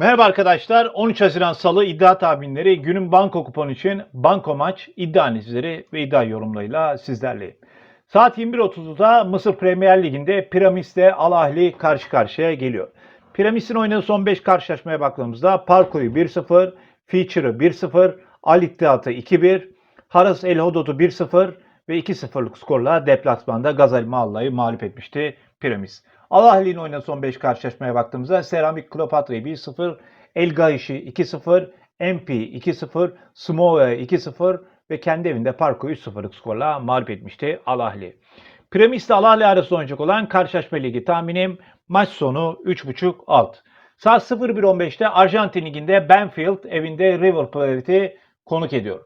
Merhaba arkadaşlar. 13 Haziran Salı iddia tahminleri günün banko kuponu için banko maç iddia analizleri ve iddia yorumlarıyla sizlerleyim. Saat 21.30'da Mısır Premier Ligi'nde Piramis'le Al Ahli karşı karşıya geliyor. Piramis'in oynadığı son 5 karşılaşmaya baktığımızda Parko'yu 1-0, Feature'ı 1-0, Al İttihat'ı 2-1, Haras El Hodod'u 1-0 ve 2-0'lık skorla deplasmanda Gazali Mahalla'yı mağlup etmişti Piramis. Al Ahli'nin oynadığı son 5 karşılaşmaya baktığımızda Seramik Kleopatra'yı 1-0, El Gaiş'i 2-0, MP 2-0, Smova 2-0 ve kendi evinde Parko 3-0'lık skorla mağlup etmişti Al Ahli. Piramis ile Al Ahli arasında oynayacak olan karşılaşma ligi tahminim maç sonu 3.5 alt. Saat 01.15'te Arjantin Ligi'nde Benfield evinde River Plate'i konuk ediyor.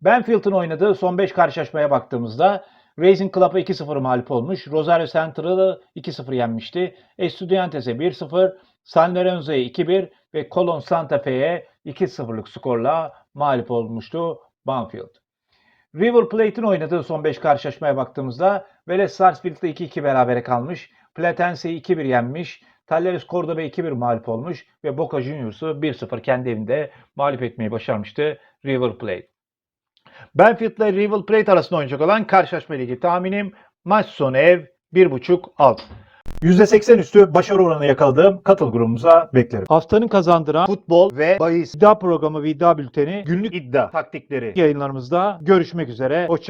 Benfield'ın oynadığı son 5 karşılaşmaya baktığımızda Racing Club'a 2-0 mağlup olmuş. Rosario Central'ı 2-0 yenmişti. Estudiantes'e 1-0, San Lorenzo'ya 2-1 ve Colon Santa Fe'ye 2-0'lık skorla mağlup olmuştu Banfield. River Plate'in oynadığı son 5 karşılaşmaya baktığımızda Vélez Sarsfield'da 2-2 berabere kalmış. Platense'yi 2-1 yenmiş. Talleres Cordoba 2-1 mağlup olmuş ve Boca Juniors'u 1-0 kendi evinde mağlup etmeyi başarmıştı River Plate. Benfield ile River Plate arasında oynayacak olan karşılaşma ligi tahminim maç sonu ev 1.5 alt. %80 üstü başarı oranı yakaladığım katıl grubumuza beklerim. Haftanın kazandıran futbol ve bahis iddia programı ve iddia bülteni günlük iddia taktikleri yayınlarımızda görüşmek üzere. Hoşçakalın.